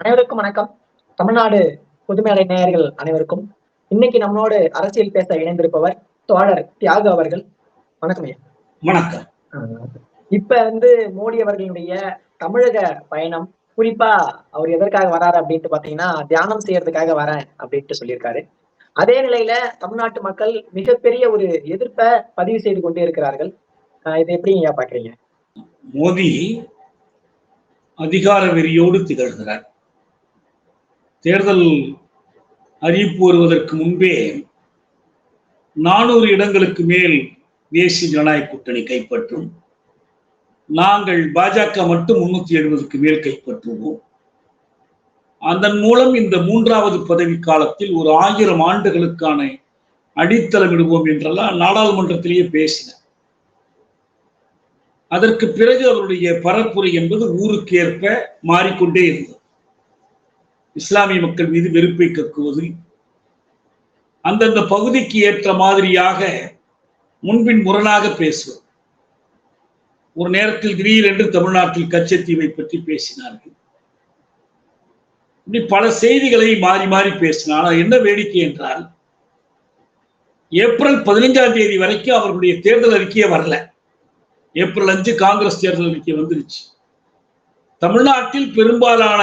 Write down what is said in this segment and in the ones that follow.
அனைவருக்கும் வணக்கம். தமிழ்நாடு புதுமேடை நேயர்கள் அனைவருக்கும் இன்னைக்கு நம்மளோடு அரசியல் பேச இணைந்திருப்பவர் தோழர் தியாகு அவர்கள். வணக்கம் ஐயா. வணக்கம். இப்ப வந்து மோடி அவர்களுடைய தமிழக பயணம் குறிப்பா அவர் எதற்காக வராரு அப்படின்ட்டு பாத்தீங்கன்னா தியானம் செய்யறதுக்காக வரேன் அப்படின்ட்டு சொல்லியிருக்காரு. அதே நிலையில தமிழ்நாட்டு மக்கள் மிகப்பெரிய ஒரு எதிர்ப்பை பதிவு செய்து கொண்டே இருக்கிறார்கள். இதை எப்படி ஐயா பாக்குறீங்க? மோடி அதிகார வெறியோடு திகழ்கிறார். தேர்தல் அறிவிப்பு வருவதற்கு முன்பே நானூறு இடங்களுக்கு மேல் தேசிய ஜனநாயக கூட்டணி கைப்பற்றும். நாங்கள் பாஜக மட்டும் முன்னூத்தி எழுபதுக்கு மேல் கைப்பற்றுவோம். அதன் மூலம் இந்த மூன்றாவது பதவி காலத்தில் ஒரு ஆயிரம் ஆண்டுகளுக்கான அடித்தளமிடுவோம் என்றெல்லாம் நாடாளுமன்றத்திலேயே பேசின அதற்கு பிறகு அவருடைய பரப்புரை என்பது ஊருக்கு ஏற்ப மாறிக்கொண்டே இருந்தது. இஸ்லாமிய மக்கள் மீது வெறுப்பை கக்குவது அந்தந்த பகுதிக்கு ஏற்ற மாதிரியாக முன்பின் முரணாக பேசுவது ஒரு நேரத்தில் திடீரென்று தமிழ்நாட்டில் கச்சத்தீவை பற்றி பேசினார்கள். இப்படி பல செய்திகளை மாறி மாறி பேசினார். என்ன வேடிக்கை என்றால் ஏப்ரல் பதினைஞ்சாம் தேதி வரைக்கும் அவர்களுடைய தேர்தல் அறிக்கையே வரல. ஏப்ரல் அஞ்சு காங்கிரஸ் தேர்தல் அறிக்கை வந்துருச்சு. தமிழ்நாட்டில் பெரும்பாலான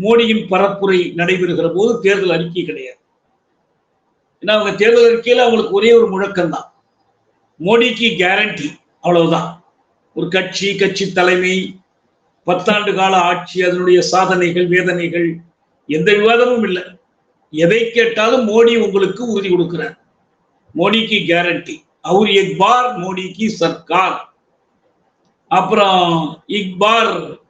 மோடியின் பரப்புரை நடைபெறுகிற போது தேர்தல் அறிக்கை கிடையாது. ஏன்னா அவங்க தேர்தல் அறிக்கையில் அவங்களுக்கு ஒரே ஒரு முழக்கம்தான். மோடிக்கு கேரண்டி அவ்வளவுதான். ஒரு கட்சி கட்சி தலைமை பத்தாண்டு கால ஆட்சி அதனுடைய சாதனைகள் வேதனைகள் எந்த விவாதமும் இல்லை. எதை கேட்டாலும் மோடி உங்களுக்கு உறுதி கொடுக்கிறார். மோடிக்கு கேரண்டி அவர் எக்பார் மோடிக்கு சர்க்கார். அப்புறம் இக்பார்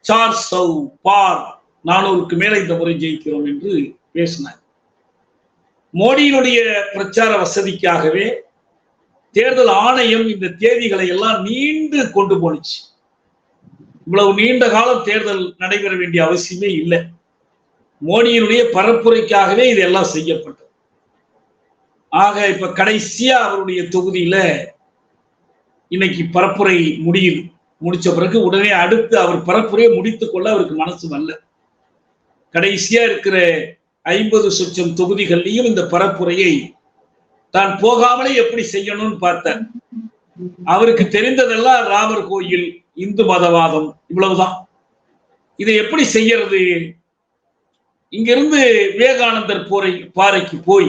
சார் சவ் பார் நானூறுக்கு மேலே இந்த முறை ஜெயிக்கிறோம் என்று பேசினார். மோடியினுடைய பிரச்சார வசதிக்காகவே தேர்தல் ஆணையம் இந்த தேதிகளை எல்லாம் நீண்டு கொண்டு போனுச்சு இவ்வளவு நீண்ட காலம் தேர்தல் நடைபெற வேண்டிய அவசியமே இல்லை. மோடியினுடைய பரப்புரைக்காகவே இதெல்லாம் செய்யப்பட்டது. ஆக இப்ப கடைசியா அவருடைய தொகுதியில இன்னைக்கு பரப்புரை முடியுது. முடிச்ச பிறகு உடனே அடுத்து அவர் பரப்புரையை முடித்துக் கொள்ள அவருக்கு மனசு வரல. கடைசியா இருக்கிற ஐம்பது சொச்சம் தொகுதிகள்லையும் இந்த பரப்புரையை தான் போகாமலே எப்படி செய்யணும்னு பார்த்தார் அவருக்கு தெரிந்ததெல்லாம் ராமர் கோயில் இந்து மதவாதம் இவ்வளவுதான். இதை எப்படி செய்யறது? இங்கிருந்து விவேகானந்தர் போரை பாறைக்கு போய்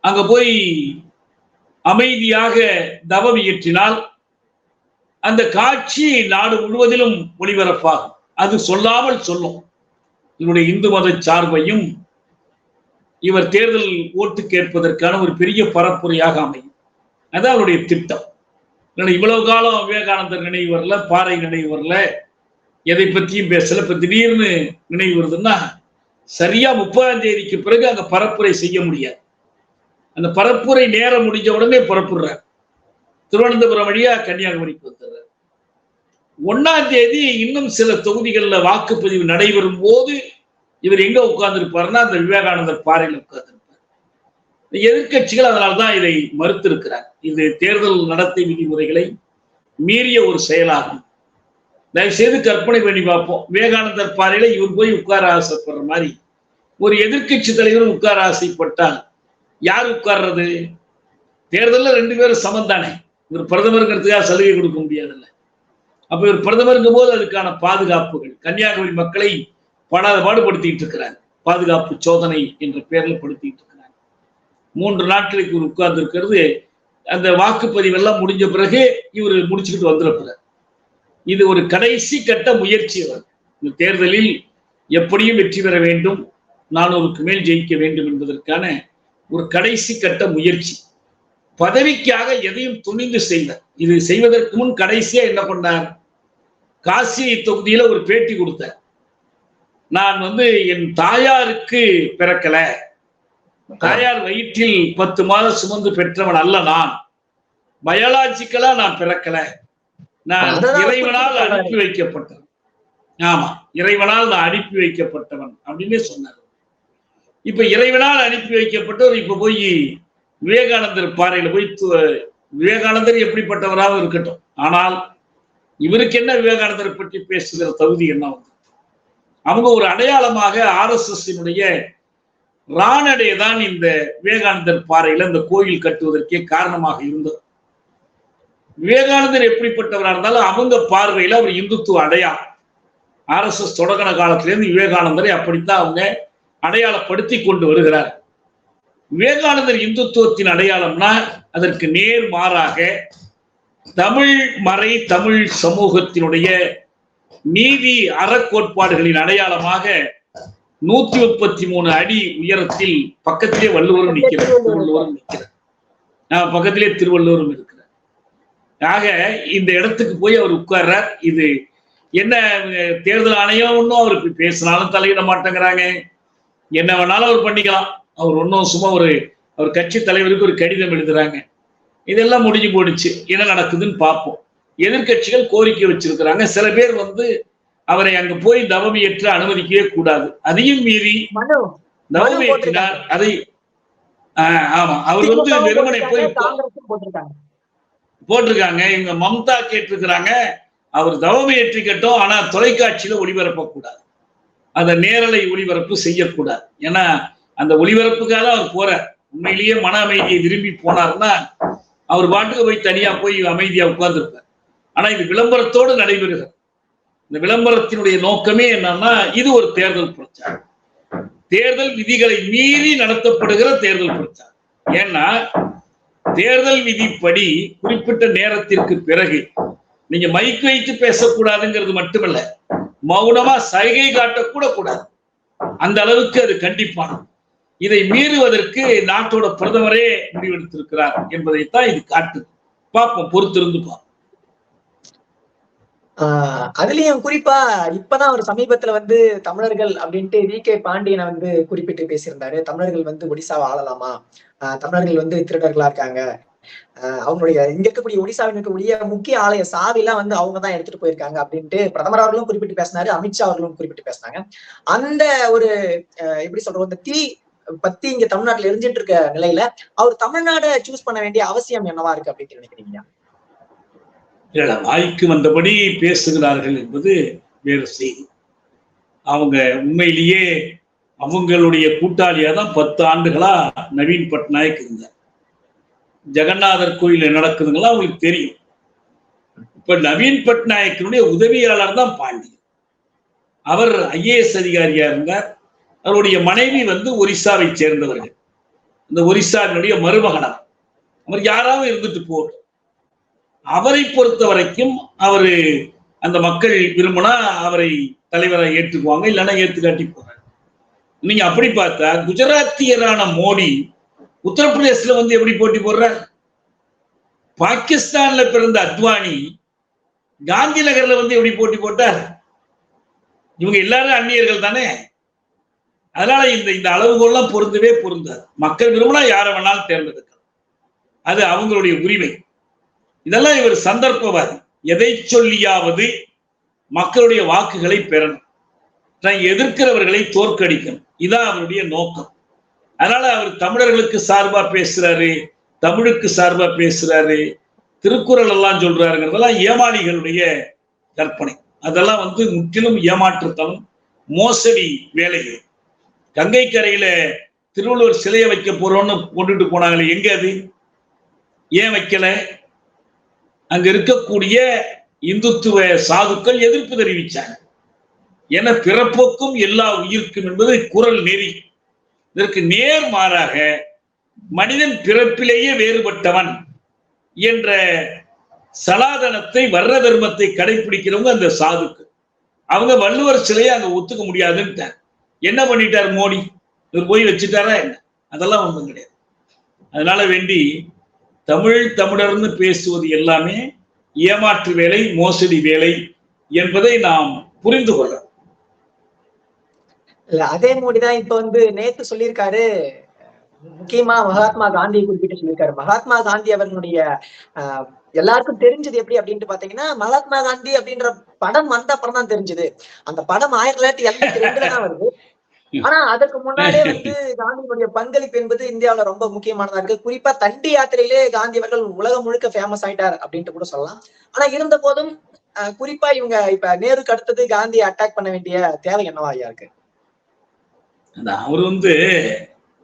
அங்க போய் அமைதியாக தவம் இயற்றினால் அந்த காட்சி நாடு முழுவதிலும் ஒளிபரப்பாகும். அது சொல்லாமல் சொல்லும். இவருடைய இந்து மத சார்பையும் இவர் தேர்தல் ஓட்டு கேட்பதற்கான ஒரு பெரிய பரப்புரையாக அமையும். அதான் அவருடைய திட்டம். இவ்வளவு காலம் விவேகானந்தர் நினைவு வரல பாறை நினைவு வரல. எதை பற்றியும் பேசல. இப்ப திடீர்னு நினைவு வருதுன்னா சரியா முப்பதாம் தேதிக்கு பிறகு அங்க பரப்புரை செய்ய முடியாது. அந்த பரப்புரை நேரம் முடிஞ்ச உடனே புறப்படுறார் திருவனந்தபுரம் வழியா கன்னியாகுமரிக்கு வந்துடுறார். ஒன்னாம் தேதி இன்னும் சில தொகுதிகளில் வாக்குப்பதிவு நடைபெறும் போது இவர் எங்க உட்கார்ந்துருப்பாருன்னா அந்த விவேகானந்தர் பாறையில் உட்கார்ந்துருப்பார். எதிர்கட்சிகள் அதனால்தான் இதை மறுத்திருக்கிறார். இது தேர்தல் நடத்தை விதிமுறைகளை மீறிய ஒரு செயலாகும். தயவு செய்து கற்பனை பண்ணி பார்ப்போம். விவேகானந்தர் பாறையில இவர் போய் உட்கார ஆசைப்படுற மாதிரி. ஒரு எதிர்கட்சி தலைவரும் உட்கார ஆசைப்பட்டால் யார் உட்கார்றது? தேர்தலில் ரெண்டு பேரும் சமம் தானே. இவர் பிரதமருங்கிறதுக்காக சலுகை கொடுக்க முடியாதுல்ல. அப்ப இவர் பிரதமருங்கும் போது அதுக்கான பாதுகாப்புகள் கன்னியாகுமரி மக்களை படாத பாடுபடுத்திட்டு இருக்கிறார். பாதுகாப்பு சோதனை என்ற பெயரில் படுத்திட்டு இருக்கிறார். மூன்று நாட்களுக்கு இவர் உட்கார்ந்து இருக்கிறது அந்த வாக்குப்பதிவு எல்லாம் முடிஞ்ச பிறகு இவர் முடிச்சுக்கிட்டு வந்திருக்கிறார் இது ஒரு கடைசி கட்ட முயற்சி அவர். இந்த தேர்தலில் எப்படியும் வெற்றி பெற வேண்டும். நானூறுக்கு மேல் ஜெயிக்க வேண்டும் என்பதற்கான ஒரு கடைசி கட்ட முயற்சி. பதவிக்காக எதையும் துணிந்து செய்தார் இது செய்வதற்கு முன் கடைசியா என்ன பண்ணார்? காசி தொகுதியில ஒரு பேட்டி கொடுத்தார். நான் வந்து என் தாயாருக்கு பிறக்கல. தாயார் வயிற்றில் பத்து மாதம் சுமந்து பெற்றவன் அல்ல நான். பயாலாஜிக்கலா நான் பிறக்கல. நான் இறைவனால் அனுப்பி வைக்கப்பட்டவன். ஆமா இறைவனால் நான் அனுப்பி வைக்கப்பட்டவன் அப்படின்னு சொன்னார். இப்ப இறைவனால் அனுப்பி வைக்கப்பட்டவர் இப்ப போய் விவேகானந்தர் பாறையில போய் விவேகானந்தர் எப்படிப்பட்டவராக இருக்கட்டும். ஆனால் இவருக்கு என்ன விவேகானந்தரை பற்றி பேசுகிற தகுதி என்ன வந்து? அவங்க ஒரு அடையாளமாக ஆர்எஸ்எஸ்னுடைய ராணடே தான் இந்த விவேகானந்தர் பாறையில இந்த கோயில் கட்டுவதற்கே காரணமாக இருந்தது. விவேகானந்தர் எப்படிப்பட்டவராக இருந்தாலும் அவங்க பார்வையில அவர் இந்துத்துவ அடையாளம். ஆர்எஸ்எஸ் தொடங்கின காலத்திலேருந்து விவேகானந்தரை அப்படித்தான் அவங்க அடையாளப்படுத்தி கொண்டு வருகிறார். விவேகானந்தர் இந்துத்துவத்தின் அடையாளம்னா அதற்கு நேர் மாறாக தமிழ் மறை தமிழ் சமூகத்தினுடைய நீதி அறக்கோட்பாடுகளின் அடையாளமாக நூத்தி முப்பத்தி மூணு அடி உயரத்தில் பக்கத்திலே வள்ளுவரும் நிற்கிறார் திருவள்ளுவரும் நிற்கிறார். பக்கத்திலே திருவள்ளுவரும் இருக்கிறார். ஆக இந்த இடத்துக்கு போய் அவர் உட்கார்றார். இது என்ன தேர்தல் ஆணையம் ஒன்றும் அவருக்கு பேசினாலும் தலையிட மாட்டேங்கிறாங்க. என்ன வேணாலும் அவர் பண்ணிக்கலாம். அவர் ஒன்றும் சும்மா ஒரு அவர் கட்சி தலைவருக்கு ஒரு கடிதம் எழுதுறாங்க. இதெல்லாம் முடிஞ்சு போயிடுச்சு. என்ன நடக்குதுன்னு பார்ப்போம். எதிர்க்கட்சிகள் கோரிக்கை வச்சிருக்கிறாங்க. சில பேர் வந்து அவரை அங்க போய் தவம் ஏற்ற அனுமதிக்கவே கூடாது. அதையும் மீறி தவம் ஏற்றினார். அதை ஆஹ் ஆமா. அவர் வந்து வெறுமனை போய் போட்டிருக்காங்க, இவங்க மம்தா கேட்டிருக்கிறாங்க. அவர் தவம் ஏற்றிக்கட்டும். ஆனா தொலைக்காட்சியில ஒளிபரப்பக்கூடாது. அந்த நேரலை ஒளிபரப்பு செய்யக்கூடாது. ஏன்னா அந்த ஒளிபரப்புக்காக அவர் போறார். உண்மையிலேயே மன அமைதியை விரும்பி போனார்னா அவர் பாட்டுக்கு போய் தனியா போய் அமைதியா உட்கார்ந்துருப்பார். ஆனா இது விளம்பரத்தோடு நடைபெறுகிறது. இந்த விளம்பரத்தினுடைய நோக்கமே என்னன்னா இது ஒரு தேர்தல் பிரச்சாரம். தேர்தல் விதிகளை மீறி நடத்தப்படுகிற தேர்தல் பிரச்சாரம். ஏன்னா தேர்தல் விதிப்படி குறிப்பிட்ட நேரத்திற்கு பிறகு நீங்க மைக் வைத்து பேசக்கூடாதுங்கிறது மட்டுமல்ல மௌனமா சைகை காட்டக்கூட கூடாது அந்த அளவுக்கு அது கண்டிப்பானது. இதை மீறுவதற்கு நாட்டோட பிரதமரே முடிவெடுத்திருக்கிறார் என்பதைத்தான் இது காட்டுது. பார்ப்போம் பொறுத்திருந்து பார்ப்போம். ஆஹ் அதுலயும் குறிப்பா இப்பதான் ஒரு சமீபத்துல வந்து தமிழர்கள் அப்படின்ட்டு வி கே பாண்டியனை வந்து குறிப்பிட்டு பேசியிருந்தாரு. தமிழர்கள் வந்து ஒடிசாவை ஆளலாமா? ஆஹ் தமிழர்கள் வந்து திருடர்களா இருக்காங்க. ஆஹ் அவங்களுடைய இங்க இருக்கக்கூடிய ஒடிசாவில் இருக்கக்கூடிய முக்கிய ஆலய சாவி எல்லாம் வந்து அவங்க தான் எடுத்துட்டு போயிருக்காங்க அப்படின்ட்டு பிரதமர் அவர்களும் குறிப்பிட்டு பேசினாரு அமித்ஷா அவர்களும் குறிப்பிட்டு பேசினாங்க. அந்த ஒரு எப்படி சொல்றோம் இந்த தீ பத்தி இங்க தமிழ்நாட்டுல எரிஞ்சிட்டு இருக்க நிலையில அவர் தமிழ்நாடை சூஸ் பண்ண வேண்டிய அவசியம் என்னவா இருக்கு அப்படின்னு நினைக்கிறீங்க இல்ல, வாய்க்கு வந்தபடி பேசுகிறார்கள் என்பது வேறு செய்தி. அவங்க உண்மையிலேயே அவங்களுடைய கூட்டாளியா தான் பத்து ஆண்டுகளா நவீன் பட்நாயக் இருந்தார். ஜெகநாதர் கோயில நடக்குதுங்களா அவங்களுக்கு தெரியும். இப்ப நவீன் பட்நாயக்கினுடைய உதவியாளர் தான் பாண்டியன். அவர் ஐஏஎஸ் அதிகாரியா இருந்தார். அவருடைய மனைவி வந்து ஒரிசாவை சேர்ந்தவர்கள். இந்த ஒரிசாவினுடைய மருமகனார். அவர் யாராவது இருந்துட்டு போட்டு அவரை பொறுத்த வரைக்கும் அவரு அந்த மக்கள் விரும்பினா அவரை தலைவரை ஏற்றுக்குவாங்க இல்லைன்னா ஏற்றுக்காட்டி போறாங்க நீங்க அப்படி பார்த்தா குஜராத்தியரான மோடி உத்தரப்பிரதேசல வந்து எப்படி போட்டி போடுறார்? பாகிஸ்தான்ல பிறந்த அத்வானி காந்தி நகர்ல வந்து எப்படி போட்டி போட்டார்? இவங்க எல்லாரும் அந்நியர்கள் தானே? அதனால இந்த இந்த அளவுகோல்லாம் பொருந்தவே பொருந்தாது. மக்கள் விரும்பினா யாரை வேணாலும் தேர்ந்தெடுக்கலாம். அது அவங்களுடைய உரிமை. இதெல்லாம் இவர் சந்தர்ப்பவாதி. எதை சொல்லியாவது மக்களுடைய வாக்குகளை பெறணும். தான் எதிர்க்கிறவர்களை தோற்கடிக்கணும். இதான் அவருடைய நோக்கம். அதனால அவர் தமிழர்களுக்கு சார்பா பேசுறாரு தமிழுக்கு சார்பா பேசுறாரு திருக்குறள் எல்லாம் சொல்றாருங்கிறதெல்லாம் ஏமாளிகளுடைய கற்பனை. அதெல்லாம் வந்து முற்றிலும் ஏமாற்றுத்தலும் மோசடி வேலைகள். கங்கை கரையில திருவள்ளுவர் சிலையை வைக்க போறோம்னு கொண்டுட்டு போனாங்களே எங்க அது? ஏன் வைக்கல? அங்க இருக்கக்கூடிய இந்துத்துவ சாதுக்கள் எதிர்ப்பு தெரிவிச்சாங்க. என பிறப்புக்கும் எல்லா உயிர்க்கும் என்பது குரல் நெறி. இதற்கு நேர் மாறாக மனிதன் பிறப்பிலேயே வேறுபட்டவன் என்ற சனாதனத்தை வர்ற தர்மத்தை கடைபிடிக்கிறவங்க அந்த சாதுக்கு அவங்க வள்ளுவர் சிலையை அங்க ஒத்துக்க முடியாதுன்ட்டாங்க. என்ன பண்ணிட்டார் மோடி? இவர் போய் வச்சுட்டாரா என்ன? அதெல்லாம் ஒண்ணும் கிடையாது. அதனால வேண்டி தமிழ் தமிழர்னு பேசுவது எல்லாமே ஏமாற்று வேலை மோசடி வேலை என்பதை நாம் புரிந்து கொள்ள அதே மோடிதான் இப்ப வந்து நேத்து சொல்லியிருக்காரு. முக்கியமா மகாத்மா காந்தியை குறிப்பிட்டு சொல்லியிருக்காரு. மகாத்மா காந்தி அவர்களுடைய ஆஹ், எல்லாருக்கும் தெரிஞ்சது எப்படி அப்படின்ட்டு பாத்தீங்கன்னா மகாத்மா காந்தி அப்படின்ற படம் வந்த அப்புறம் தான் தெரிஞ்சது. அந்த படம் ஆயிரத்தி தொள்ளாயிரத்தி எண்பத்தி ரெண்டுல தான் வருது. ஆனா அதற்கு முன்னாடியே வந்து காந்தியினுடைய பங்களிப்பு என்பது இந்தியாவில ரொம்ப முக்கியமானதா இருக்கு. குறிப்பா தண்டி யாத்திரையிலே காந்தி அவர்கள் உலகம் முழுக்க ஃபேமஸ் ஆயிட்டார் அப்படின்ட்டு கூட சொல்லலாம். ஆனா இருந்த போதும் குறிப்பா இவங்க இப்ப நேருக்கு அடுத்தது காந்தியை அட்டாக் பண்ண வேண்டிய தேவை என்னவா ஐயா இருக்கு? அவர் வந்து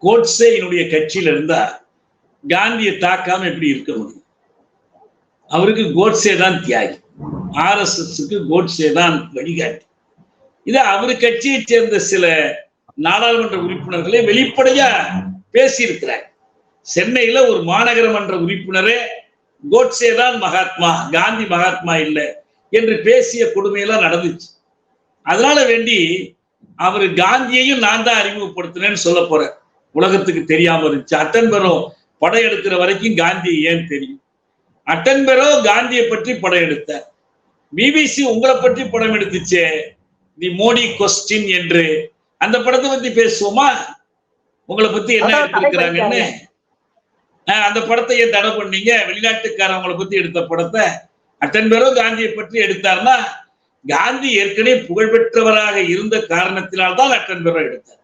கோட்சேயினுடைய கட்சியில இருந்தா காந்தியை தாக்காம எப்படி இருக்க முடியும்? அவருக்கு கோட்சே தான் தியாகி. ஆர்எஸ்எஸ்க்கு கோட்சே தான் வழிகாட்டி. இதை அவர் கட்சியைச் சேர்ந்த சில நாடாளுமன்ற உறுப்பினர்களே வெளிப்படையா பேசியிருக்கிறார். சென்னையில ஒரு மாநகர மன்ற உறுப்பினரே கோட்சே தான் மகாத்மா காந்தி மகாத்மா இல்லை என்று பேசிய கொடுமையெல்லாம் நடந்துச்சு. அதனால வேண்டி அவர் காந்தியையும் நான் தான் அறிமுகப்படுத்தினேன்னு சொல்ல போறேன் உலகத்துக்கு தெரியாம இருந்துச்சு. அட்டன்பெரோ படையெடுக்கிற வரைக்கும் காந்தி ஏன் தெரியும்? அட்டன்பெரோ காந்தியை பற்றி படம் எடுத்தார். பிபிசி உங்களை பற்றி படம் எடுத்துச்சே. தி மோடி கொஸ்டின் என்று அந்த படத்தை பத்தி பேசுவோமா? உங்களை பத்தி என்ன எடுத்திருக்கிறாங்கன்னு? அந்த படத்தை ஏன் தடை பண்ணீங்க? வெளிநாட்டுக்காரவங்களை பத்தி எடுத்த படத்தை அட்டன்பெரோ காந்தியை பற்றி எடுத்தார்னா காந்தி ஏற்கனவே புகழ்பெற்றவராக இருந்த காரணத்தினால்தான் அட்டன்பெரோ எடுத்தார்.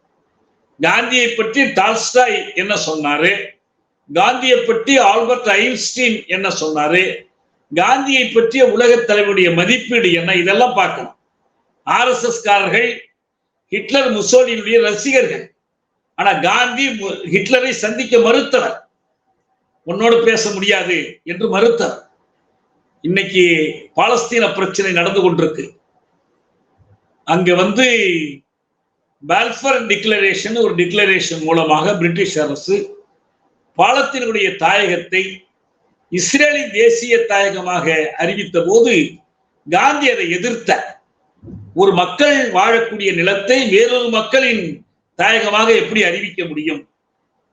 காந்தியை பற்றி டால்ஸ்டாய் என்ன சொன்னாரு? காந்தியை பற்றி ஆல்பர்ட் ஐன்ஸ்டீன் என்ன சொன்னாரு? காந்தியை பற்றிய உலக தலைவருடைய மதிப்பீடு என்ன? இதெல்லாம் பார்க்கணும் ஆர்எஸ்எஸ் காரர்கள் ஹிட்லர் முசோலினுடைய ரசிகர்கள். ஆனா காந்தி மு- ஹிட்லரை சந்திக்க மறுத்தவர். உன்னோடு பேச முடியாது என்று மறுத்தவர் இன்னைக்கு பாலஸ்தீன பிரச்சனை நடந்து கொண்டிருக்கு. அங்க வந்து பால்ஃபர் டிக்ளரேஷன் ஒரு டிக்ளரேஷன் மூலமாக பிரிட்டிஷ் அரசு பாலத்தினுடைய தாயகத்தை இஸ்ரேலின் தேசிய தாயகமாக அறிவித்த போது காந்தி அதை எதிர்த்தார். ஒரு மக்கள் வாழக்கூடிய நிலத்தை வேறொரு மக்களின் தாயகமாக எப்படி அறிவிக்க முடியும்?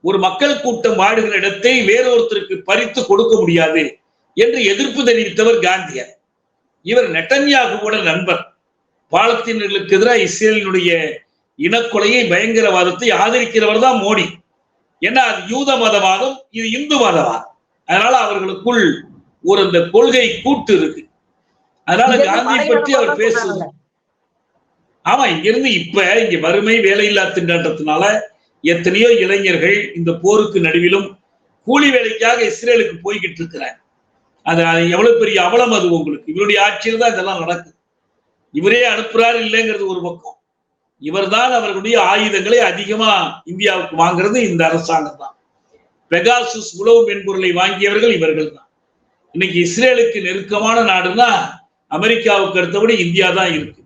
ஒரு மக்கள் கூட்டம் வாழுகிற இடத்தை வேறொருத்தருக்கு பறித்து கொடுக்க முடியாது என்று எதிர்ப்பு தெரிவித்தவர் காந்தியர். இவர் நெட்டன்யாகுவோட நண்பர். பாலத்தீனர்களுக்கு எதிராக இஸ்ரேலினுடைய இனக்கொலையை பயங்கரவாதத்தை ஆதரிக்கிறவர் தான் மோடி. ஏன்னா அது யூத மதவாதம் இது இந்து மதவாதம். அதனால அவர்களுக்குள் ஒரு அந்த கொள்கை கூட்டு இருக்கு. அதனால காந்தியை பற்றி அவர் பேசுவது சொன்னாங்கல்ல. ஆமா இங்கிருந்து இப்ப இங்க வறுமை வேலையில்லா திண்டாட்டத்தினால எத்தனையோ இளைஞர்கள் இந்த போருக்கு நடுவிலும் கூலி வேலைக்காக இஸ்ரேலுக்கு போய்கிட்டு இருக்கிறாங்க. அது எவ்வளவு பெரிய அவலம் அது உங்களுக்கு. இவருடைய ஆட்சியில் தான் இதெல்லாம் நடக்குது இவரே அனுப்புறாரு இல்லைங்கிறது ஒரு பக்கம். இவர்தான் அவர்களுடைய ஆயுதங்களை அதிகமா இந்தியாவுக்கு வாங்குறது இந்த அரசாங்கம் தான். பெகாசுஸ் உளவு மென்பொருளை வாங்கியவர்கள் இவர்கள் தான். இன்னைக்கு இஸ்ரேலுக்கு நெருக்கமான நாடுன்னா அமெரிக்காவுக்கு அடுத்தபடி இந்தியா தான் இருக்கு.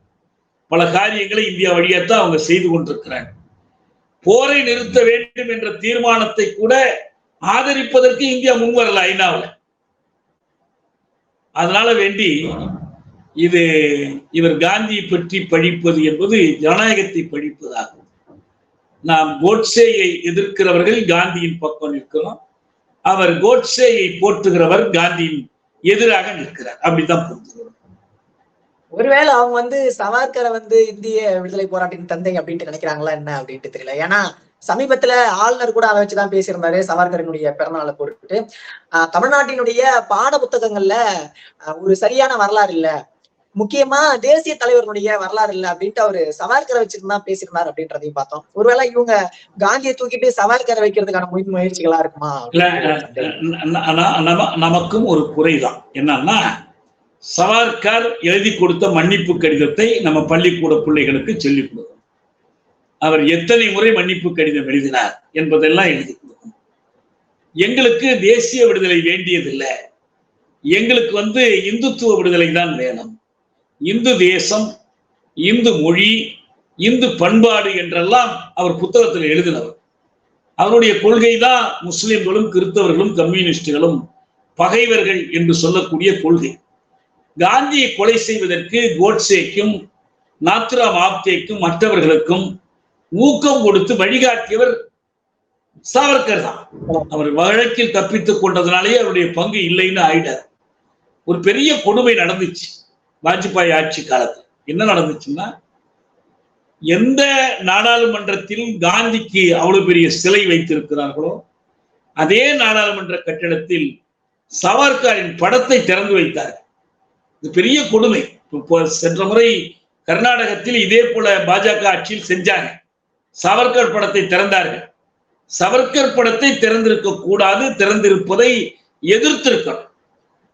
பல காரியங்களை இந்தியா வழியாத்தான் அவங்க செய்து கொண்டிருக்கிறாங்க. போரை நிறுத்த வேண்டும் என்ற தீர்மானத்தை கூட ஆதரிப்பதற்கு இந்தியா முன்வரல ஐநாவில். அதனால வேண்டி இது இவர் காந்தியை பற்றி பழிப்பது என்பது ஜனநாயகத்தை பழிப்பதாகும் நாம் கோட்சேயை எதிர்க்கிறவர்கள் காந்தியின் பக்கம் நிற்கிறோம் அவர் கோட்சேயை போற்றுகிறவர் காந்தியின் எதிராக நிற்கிறார். அப்படித்தான் புரிஞ்சுக்கிறோம் ஒருவேளை அவங்க வந்து சவார்கரை வந்து இந்திய விடுதலை போராட்டின் தந்தை அப்படின்ட்டு நினைக்கிறாங்களா என்ன அப்படின்ட்டு தெரியல. ஏன்னா சமீபத்துல ஆளுநர் கூட அதை வச்சுதான் பேசியிருந்தாரு சவார்கரனுடைய பிறந்தநாளை பொறுத்து ஆஹ் தமிழ்நாட்டினுடைய பாட புத்தகங்கள்ல ஆஹ் ஒரு சரியான வரலாறு இல்ல. முக்கியமா தேசிய தலைவர்களுடைய வரலாறு இல்ல அப்படின்ட்டு அவரு சவார்கரை வச்சிருந்தா பேசியிருந்தார் அப்படின்றதையும் பார்த்தோம். ஒருவேளை இவங்க காந்தியை தூக்கிட்டு சவார்கரை வைக்கிறதுக்கான முன் முயற்சிகளா இருக்குமா? நமக்கும் ஒரு குறைதான். என்னன்னா சவார்கர் எழுதி கொடுத்த மன்னிப்பு கடிதத்தை நம்ம பள்ளிக்கூட பிள்ளைகளுக்கு சொல்லிக் கொடுக்கணும். அவர் எத்தனை முறை மன்னிப்பு கடிதம் எழுதினார் என்பதெல்லாம் எழுதி கொடுக்கணும். எங்களுக்கு தேசிய விடுதலை வேண்டியதில்லை. எங்களுக்கு வந்து இந்துத்துவ விடுதலை தான் வேணும். இந்து தேசம் இந்து மொழி இந்து பண்பாடு என்றெல்லாம் அவர் புத்தகத்தில் எழுதினவர். அவருடைய கொள்கை தான் முஸ்லிம்களும் கிறிஸ்தவர்களும் கம்யூனிஸ்டுகளும் பகைவர்கள் என்று சொல்லக்கூடிய கொள்கை. காந்தியை கொலை செய்வதற்கு கோட்சேக்கும் நாத்ராம் ஆப்தேக்கும் மற்றவர்களுக்கும் ஊக்கம் கொடுத்து வழிகாட்டியவர் சாவர்கர் தான். அவர் வழக்கில் தப்பித்துக் கொண்டதுனாலேயே அவருடைய பங்கு இல்லைன்னு ஆயிட்டார். ஒரு பெரிய கொடுமை நடந்துச்சு வாஜ்பாய் ஆட்சி காலத்தில். என்ன நடந்துச்சுன்னா எந்த நாடாளுமன்றத்திலும் காந்திக்கு அவ்வளவு பெரிய சிலை வைத்திருக்கிறார்களோ அதே நாடாளுமன்ற கட்டிடத்தில் சவர்காரின் படத்தை திறந்து வைத்தார் இது பெரிய கொடுமை. இப்போ சென்ற முறை கர்நாடகத்தில் இதே போல பாஜக ஆட்சியில் செஞ்சாங்க. சவர்கர் படத்தை திறந்தார்கள். சவர்கர் படத்தை திறந்திருக்க கூடாது திறந்திருப்பதை எதிர்த்திருக்கணும்.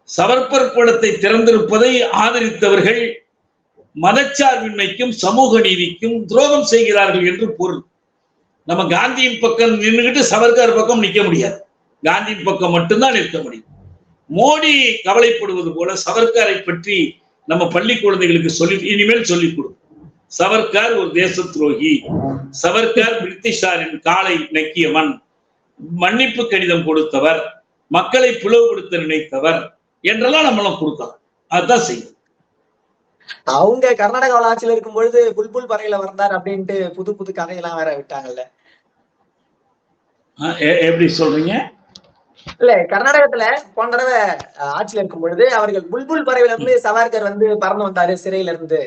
சவர்கர் படத்தை திறந்திருப்பதை ஆதரித்தவர்கள் மதச்சார்பின்மைக்கும் சமூக நீதிக்கும் துரோகம் செய்கிறார்கள் என்று பொருள். நம்ம காந்தியின் பக்கம் நின்றுகிட்டு சவர்கர் பக்கம் நிற்க முடியாது. காந்தியின் பக்கம் மட்டும்தான் நிற்க முடியும். மோடி கவலைப்படுவது போல சவர்காரை பற்றி நம்ம பள்ளி குழந்தைகளுக்கு சொல்லி இனிமேல் சொல்லிக் கொடு. சவர்கார் ஒரு தேச துரோகி சவர்கார் பிரிட்டிஷாரின் காலை நக்கியவன். மன்னிப்பு கடிதம் கொடுத்தவர். மக்களை பிளவுபடுத்த நினைத்தவர் என்றெல்லாம் நம்மளும் கொடுக்கலாம். அதுதான் செய்யும். அவங்க கர்நாடகாவில் ஆட்சியில இருக்கும் பொழுது புல்புல் பறையில வந்தார் அப்படின்ட்டு புது புது கதையெல்லாம் வேற விட்டாங்கல்ல. எப்படி சொல்றீங்க? இல்ல கர்நாடகத்துல போன தடவை ஆட்சியில இருக்கும் பொழுது அவர்கள் புல்புல் பறவையில இருந்து சவார்கர் வந்து பறந்து வந்தாரு சிறையில இருந்து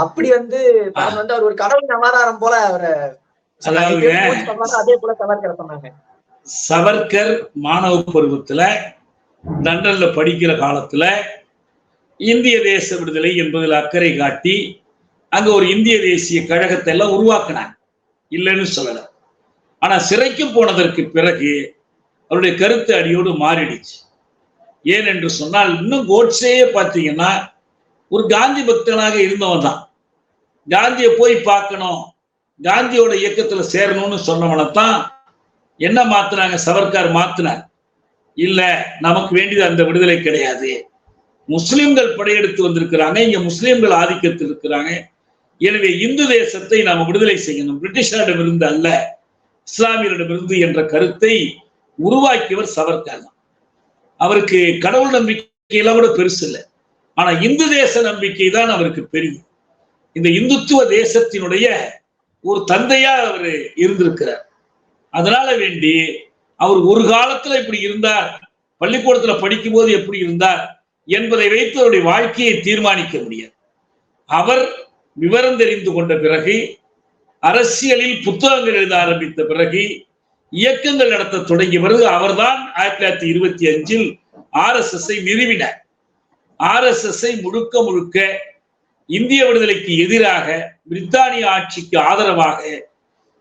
அப்படி வந்து பறந்து வந்து அவர் ஒரு கடவுளின் அவதாரம் போல அவரை அதே போல சவார்கரை சொன்னாங்க. சவர்கர் மாணவ பருவத்துல லண்டன்ல படிக்கிற காலத்துல இந்திய தேச விடுதலை என்பதில் அக்கறை காட்டி அங்க ஒரு இந்திய தேசிய கழகத்தை எல்லாம் உருவாக்கினாங்க. இல்லைன்னு சொல்லல. ஆனா சிறைக்கு போனதற்கு பிறகு அவருடைய கருத்து அடியோடு மாறிடுச்சு. ஏன் என்று சொன்னால் இன்னும் கோட்ஸேயே பார்த்தீங்கன்னா ஒரு காந்தி பக்தனாக இருந்தவன் தான். காந்தியை போய் பார்க்கணும் காந்தியோட இயக்கத்துல சேரணும்னு சொன்னவனைத்தான் என்ன மாத்தினாங்க? சவர்கார் மாத்தினார். இல்ல நமக்கு வேண்டியது அந்த விடுதலை கிடையாது. முஸ்லிம்கள் படையெடுத்து வந்திருக்கிறாங்க இங்க முஸ்லிம்கள் ஆதிக்கத்தில் இருக்கிறாங்க. எனவே இந்து தேசத்தை நாம் விடுதலை செய்யணும். பிரிட்டிஷாரிடமிருந்து அல்ல இஸ்லாமியரிடமிருந்து என்ற கருத்தை உருவாக்கியவர் சவர்கர் தான். அவருக்கு கடவுள் நம்பிக்கையெல்லாம் கூட பெருசு இல்லை. ஆனா இந்து தேச நம்பிக்கை தான் அவருக்கு பெரியும் இந்த இந்துத்துவ தேசத்தினுடைய ஒரு தந்தையா அவர் இருந்திருக்கிறார். அதனால வேண்டி அவர் ஒரு காலத்துல இப்படி இருந்தார் பள்ளிக்கூடத்துல படிக்கும் போது எப்படி இருந்தார் என்பதை வைத்து அவருடைய வாழ்க்கையை தீர்மானிக்க முடியாது. அவர் விவரம் தெரிந்து கொண்ட பிறகு அரசியலில் புத்தகங்கள் எழுத ஆரம்பித்த பிறகு இயக்கங்கள் நடத்த தொடங்கிய பிறகு அவர்தான் ஆயிரத்தி தொள்ளாயிரத்தி இருபத்தி அஞ்சில் ஆர் எஸ் எஸ் நிறுவினார். ஆர் எஸ் எஸ் முழுக்க முழுக்க இந்திய விடுதலைக்கு எதிராக பிரித்தானிய ஆட்சிக்கு ஆதரவாக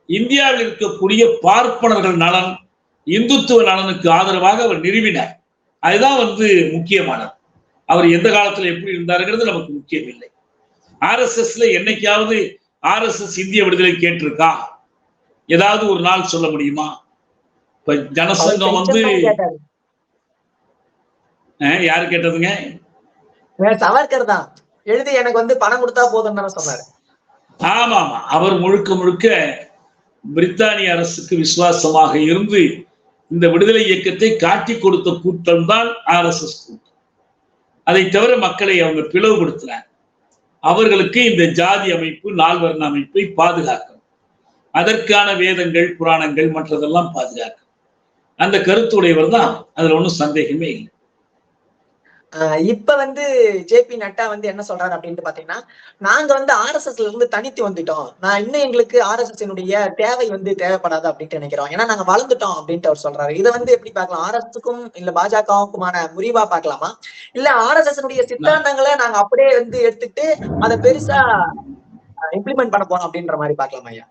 இந்தியாவில் இருக்கக்கூடிய பார்ப்பனர்கள் நலன் இந்துத்துவ நலனுக்கு ஆதரவாக அவர் நிறுவினார். அதுதான் வந்து முக்கியமானது. அவர் எந்த காலத்துல எப்படி இருந்தாருங்கிறது நமக்கு முக்கியம் இல்லை ஆர்எஸ்எஸ்ல என்னைக்காவது ஆர்எஸ்எஸ் இந்திய விடுதலை கேட்டிருக்கா? ஏதாவது ஒரு நாள் சொல்ல முடியுமா? இப்ப ஜனசங்கம் வந்து யாரு கேட்டதுங்க? சவார்கர் தான். எழுதி எனக்கு வந்து பணம் கொடுத்தா போதும்னு தானே சொன்னாரு. ஆமா ஆமா அவர் முழுக்க முழுக்க பிரித்தானிய அரசுக்கு விசுவாசமாக இருந்து இந்த விடுதலை இயக்கத்தை காட்டி கொடுத்த கூட்டம் தான் ஆர் எஸ் எஸ் கூட்டம். அதை தவிர மக்களை அவங்க பிளவுபடுத்தினார் அவர்களுக்கு இந்த ஜாதி அமைப்பு நால்வர்ண அமைப்பை பாதுகாக்கும் அதற்கான வேதங்கள் புராணங்கள் மற்றதெல்லாம் பாதுகாக்கும். அந்த கருத்துடையவர் தான் அதுல ஒன்றும் சந்தேகமே இல்லை. ஆஹ் இப்ப வந்து ஜே பி நட்டா வந்து என்ன சொல்றாரு அப்படின்ட்டு பாத்தீங்கன்னா நாங்க வந்து ஆர்எஸ்எஸ்ல இருந்து தனித்து வந்துட்டோம். நான் இன்னும் எங்களுக்கு ஆர்எஸ்எஸ் தேவை வந்து தேவைப்படாது அப்படின்ட்டு நினைக்கிறோம். ஏன்னா நாங்க வளர்ந்துட்டோம் அப்படின்ட்டு அவர் சொல்றாரு. இதை வந்து எப்படி பார்க்கலாம்? ஆர்எஸ்க்கும் இல்ல பாஜகவுக்குமான முறிவா பார்க்கலாமா? இல்ல ஆர்எஸ்எஸ் சித்தாந்தங்களை நாங்க அப்படியே வந்து எடுத்துட்டு அதை பெருசா இம்ப்ளிமெண்ட் பண்ண போறோம் அப்படின்ற மாதிரி பாக்கலாமா ஐயா?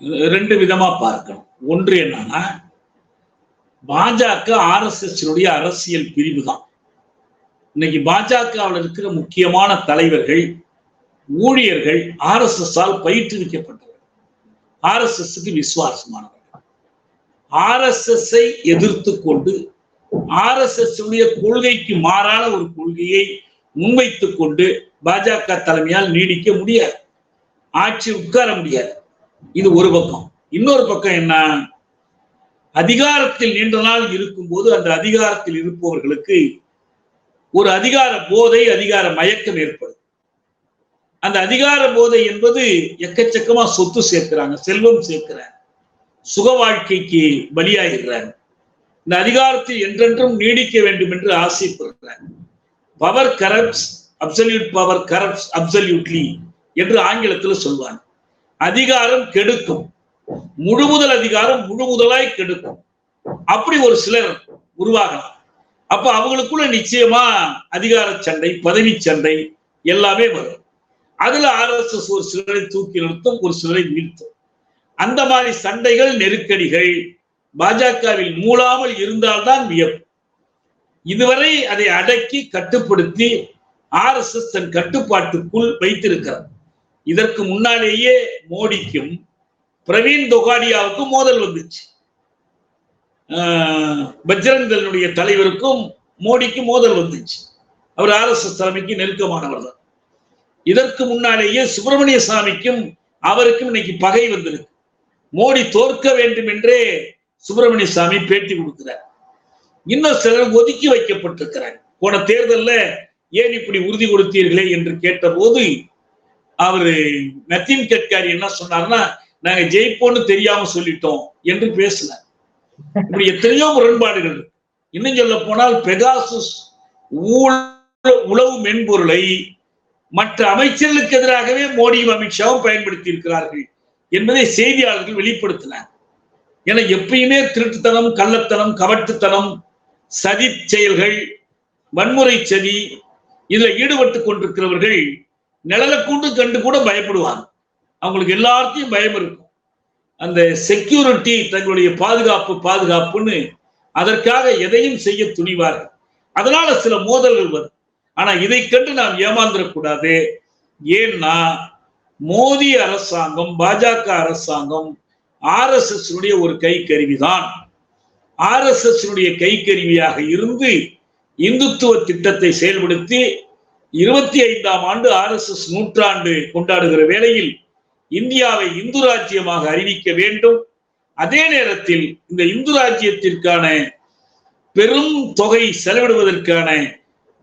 ரெண்டு விதமா பார்க்கணும். ஒன்று என்னன்னா பாஜக ஆர்எஸ்எஸ்னுடைய அரசியல் பிரிவு தான் இன்னைக்கு பாஜகவில் இருக்கிற முக்கியமான தலைவர்கள் ஊழியர்கள் ஆர்எஸ்எஸ் ஆல் பயிற்றுவிக்கப்பட்டவர்கள். ஆர்எஸ்எஸ்க்கு விசுவாசமானவர்கள். ஆர்எஸ்எஸ்ஸை எதிர்த்து கொண்டு ஆர்எஸ்எஸ் கொள்கைக்கு மாறான ஒரு கொள்கையை முன்வைத்துக் கொண்டு பாஜக தலைமையால் நீடிக்க முடியாது. ஆட்சி உட்கார முடியாது. இது ஒரு பக்கம். இன்னொரு பக்கம் என்ன? அதிகாரத்தில் நீண்ட நாள் இருக்கும்போது அந்த அதிகாரத்தில் இருப்பவர்களுக்கு ஒரு அதிகார போதை அதிகார மயக்கம் ஏற்படும். அந்த அதிகார போதை என்பது எக்கச்சக்கமா சொத்து சேர்க்கிறாங்க செல்வம் சேர்க்கிறாங்க சுக வாழ்க்கைக்கு பலியாகிறாங்க இந்த அதிகாரத்தில் என்றென்றும் நீடிக்க வேண்டும் என்று ஆசைப்படுறாங்க. Power corrupts absolute power corrupts absolutely என்று ஆங்கிலத்தில் சொல்வாங்க அதிகாரம் கெடுக்கும். முழுமுதல் அதிகாரம் முழுமுதலாய் கெடுக்கும். அப்படி ஒரு சிலர் உருவாகலாம். அப்ப அவங்களுக்குள்ள நிச்சயமா அதிகார சண்டை பதவி சண்டை எல்லாமே வரும். அதுல ஆர்எஸ்எஸ் ஒரு சிலரை தூக்கி நிறுத்தும் ஒரு சிலரை வீழ்த்தும். அந்த மாதிரி சண்டைகள் நெருக்கடிகள் பாஜகவில் மூளாமல் இருந்தால்தான் வியப்பு. இதுவரை அதை அடக்கி கட்டுப்படுத்தி ஆர்எஸ்எஸ் தன் கட்டுப்பாட்டுக்குள் வைத்திருக்கிறார். இதற்கு முன்னாலேயே மோடிக்கும் பிரவீன் தொகாடியாவுக்கும் மோதல் வந்துச்சு. ஆஹ் தலைவருக்கும் மோடிக்கும் மோதல் வந்துச்சு. அவர் ஆர்எஸ்எஸ் தலைமைக்கு நெருக்கமானவர் தான். இதற்கு முன்னாலேயே சுப்பிரமணிய சாமிக்கும் அவருக்கும் இன்னைக்கு பகை வந்திருக்கு. மோடி தோற்க வேண்டும் என்றே சுப்பிரமணிய சாமி பேட்டி கொடுக்கிறார். இன்னும் சிலர் ஒதுக்கி வைக்கப்பட்டிருக்கிறாங்க போன தேர்தலில் ஏன் இப்படி உறுதி கொடுத்தீர்களே என்று கேட்டபோது அவரு நத்தீன் கட்காரி என்ன சொன்னார்னா நாங்க ஜெயிப்போம்னு தெரியாம சொல்லிட்டோம் என்று பேசினார் இப்படி எத்தனையோ முரண்பாடுகள். இன்னும் சொல்ல போனால் பெகாசஸ் உளவு மென்பொருளை மற்ற அமைச்சர்களுக்கு எதிராகவே மோடியும் அமித்ஷாவும் பயன்படுத்தி இருக்கிறார்கள் என்பதை செய்தியாளர்கள் வெளிப்படுத்தினார் என எப்பயுமே திருட்டுத்தனம் கள்ளத்தனம் கவட்டுத்தனம் சதி செயல்கள் வன்முறை சதி இதுல ஈடுபட்டு கொண்டிருக்கிறவர்கள் நிழலை கூண்டு கண்டு கூட பயப்படுவாங்க. அவங்களுக்கு எல்லாத்தையும் பயம் இருக்கும். அந்த செக்யூரிட்டி தங்களுடைய பாதுகாப்பு பாதுகாப்புன்னு அதற்காக எதையும் செய்ய துணிவார்கள். அதனால சில மோதல்கள் வரும். ஆனா இதை கண்டு நாம் ஏமாந்துடக்கூடாது ஏன்னா மோதி அரசாங்கம் பாஜக அரசாங்கம் ஆர்எஸ்எஸ் ஒரு கைக்கருவிதான். கை கைக்கருவியாக இருந்து இந்துத்துவ திட்டத்தை செயல்படுத்தி இருபத்தி ஐந்தாம் ஆண்டு ஆர்எஸ்எஸ் நூற்றாண்டு கொண்டாடுகிற வேளையில் இந்தியாவை இந்து ராஜ்யமாக அறிவிக்க வேண்டும். அதே நேரத்தில் இந்த இந்து ராஜ்யத்திற்கான பெரும் தொகை செலவிடுவதற்கான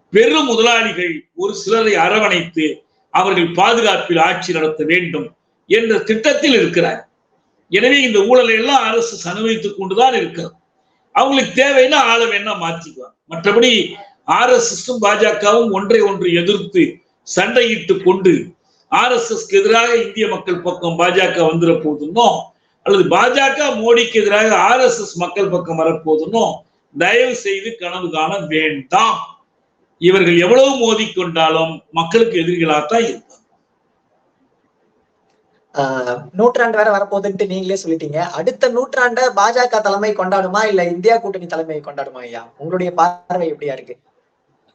பெரும் முதலாளிகள் ஒரு சிலரை அரவணைத்து அவர்கள் பாதுகாப்பில் ஆட்சி நடத்த வேண்டும் என்ற திட்டத்தில் இருக்கிறார். எனவே இந்த ஊழலை எல்லாம் அரசு அனுபவித்துக் கொண்டுதான் இருக்கிறது. அவங்களுக்கு தேவைன்னா ஆள வேணா மாற்றிக்குவாங்க மற்றபடி ஆர்எஸ்எஸும் பாஜகவும் ஒன்றை ஒன்று எதிர்த்து சண்டையிட்டு கொண்டு ஆர்எஸ்எஸ்க்கு எதிராக இந்திய மக்கள் பக்கம் பாஜக வந்துட போதுன்னோ அல்லது பாஜக மோடிக்கு எதிராக ஆர்எஸ்எஸ் மக்கள் பக்கம் வரப்போதுன்னோ தயவு செய்து கனவு காண வேண்டாம். இவர்கள் எவ்வளவு மோதிக்கொண்டாலும் மக்களுக்கு எதிரிகளாகத்தான் இருப்பாங்க. ஆஹ் நூற்றாண்டு வேற வரப்போகுதுன்ட்டு நீங்களே சொல்லிட்டீங்க. அடுத்த நூற்றாண்ட பாஜக தலைமை கொண்டாடுமா இல்ல இந்தியா கூட்டணி தலைமை கொண்டாடுமா ஐயா? உங்களுடைய பார்வை எப்படியா இருக்கு?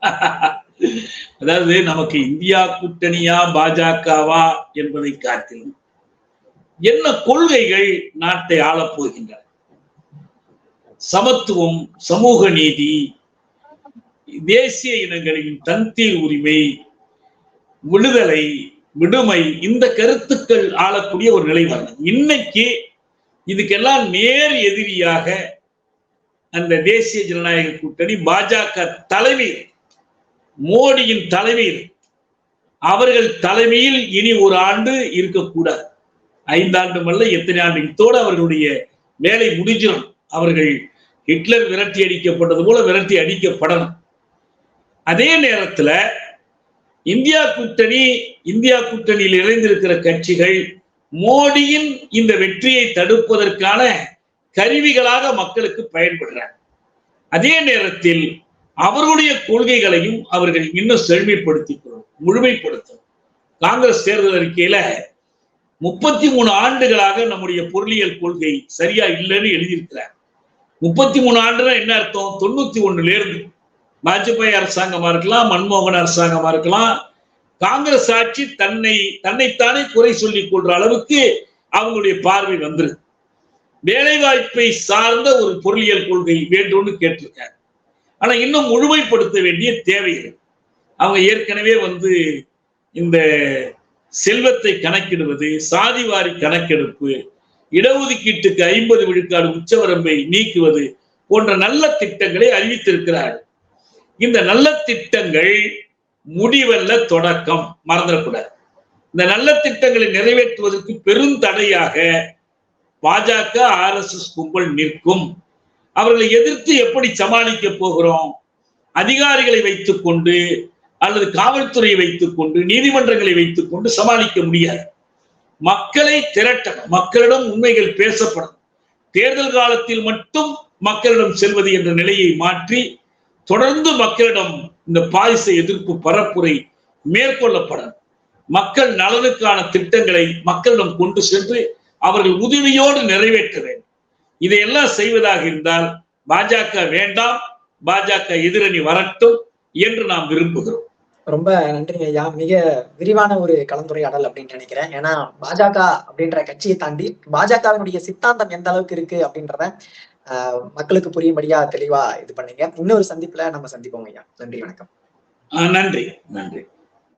அதாவது நமக்கு இந்தியா கூட்டணியா பாஜகவா என்பதை காட்டிலும் என்ன கொள்கைகள் நாட்டை ஆளப் போகின்றன சமத்துவம் சமூக நீதி தேசிய இனங்களின் தன்தீர் உரிமை விடுதலை விடுமை இந்த கருத்துக்கள் ஆளக்கூடிய ஒரு நிலை வரணும் இன்னைக்கு இதுக்கெல்லாம் நேர் எதிரியாக அந்த தேசிய ஜனநாயக கூட்டணி பாஜக தலைமை மோடியின் தலைமையில் அவர்கள் தலைமையில் இனி ஒரு ஆண்டு இருக்கக்கூடாது. ஐந்தாண்டு அல்ல எத்தனை ஆண்டு இத்தோடு அவர்களுடைய வேலை முடிஞ்சிடும். அவர்கள் ஹிட்லர் விரட்டி அடிக்கப்பட்டது போல விரட்டி அடிக்கப்படணும். அதே நேரத்தில் இந்தியா கூட்டணி இந்தியா கூட்டணியில் இணைந்திருக்கிற கட்சிகள் மோடியின் இந்த வெற்றியை தடுப்பதற்கான கருவிகளாக மக்களுக்கு பயன்படுறாங்க. அதே நேரத்தில் அவர்களுடைய கொள்கைகளையும் அவர்கள் இன்னும் செழுமைப்படுத்திக் கொள்ளும் முழுமைப்படுத்தும் காங்கிரஸ் தேர்தல் அறிக்கையில முப்பத்தி மூணு ஆண்டுகளாக நம்முடைய பொருளியல் கொள்கை சரியா இல்லைன்னு எழுதியிருக்கிறார். முப்பத்தி மூணு ஆண்டுனா என்ன அர்த்தம்? தொண்ணூத்தி ஒண்ணுல இருந்து. வாஜ்பாய் அரசாங்கமா இருக்கலாம் மன்மோகன் அரசாங்கமா இருக்கலாம். காங்கிரஸ் ஆட்சி தன்னை தன்னைத்தானே குறை சொல்லிக் கொள்ற அளவுக்கு அவங்களுடைய பார்வை வந்துரு வேலை வாய்ப்பை சார்ந்த ஒரு பொருளியல் கொள்கை வேண்டும்னு கேட்டிருக்காங்க ஆனா இன்னும் முழுமைப்படுத்த வேண்டிய தேவை இருக்கு. அவங்க ஏற்கனவே வந்து இந்த செல்வத்தை கணக்கிடுவது சாதிவாரி கணக்கெடுப்பு இடஒதுக்கீட்டுக்கு ஐம்பது விழுக்காடு உச்சவரம்பை நீக்குவது போன்ற நல்ல திட்டங்களை அறிவித்திருக்கிறார்கள் இந்த நல்ல திட்டங்கள் முடிவல்ல தொடக்கம் மறந்துடக்கூடாது. இந்த நல்ல திட்டங்களை நிறைவேற்றுவதற்கு பெருந்தடையாக பாஜக ஆர்எஸ்எஸ் கும்பல் நிற்கும். அவர்களை எதிர்த்து எப்படி சமாளிக்க போகிறோம்? அதிகாரிகளை வைத்துக் கொண்டு அல்லது காவல்துறையை வைத்துக் கொண்டு நீதிமன்றங்களை வைத்துக் கொண்டு சமாளிக்க முடியாது. மக்களை திரட்டணும். மக்களிடம் உண்மைகள் பேசப்படும். தேர்தல் காலத்தில் மட்டும் மக்களிடம் செல்வது என்ற நிலையை மாற்றி தொடர்ந்து மக்களிடம் இந்த பாரிச எதிர்ப்பு பரப்புரை மேற்கொள்ளப்படும் மக்கள் நலனுக்கான திட்டங்களை மக்களிடம் கொண்டு சென்று அவர்கள் உதவியோடு நிறைவேற்ற வேண்டும். இதையெல்லாம் செய்வதாக இருந்தால் பாஜக வேண்டாம் பாஜக எதிரணி வரட்டும் என்று நாம் விரும்புகிறோம். ரொம்ப நன்றிங்க ஐயா. மிக விரிவான ஒரு கலந்துரையாடல் அப்படின்னு நினைக்கிறேன். ஏன்னா பாஜக அப்படின்ற கட்சியை தாண்டி பாஜகவினுடைய சித்தாந்தம் எந்த அளவுக்கு இருக்கு அப்படின்றத ஆஹ், மக்களுக்கு புரியும்படியா தெளிவா இது பண்ணீங்க. இன்னொரு சந்திப்புல நம்ம சந்திப்போம் ஐயா. நன்றி வணக்கம். நன்றி. நன்றி.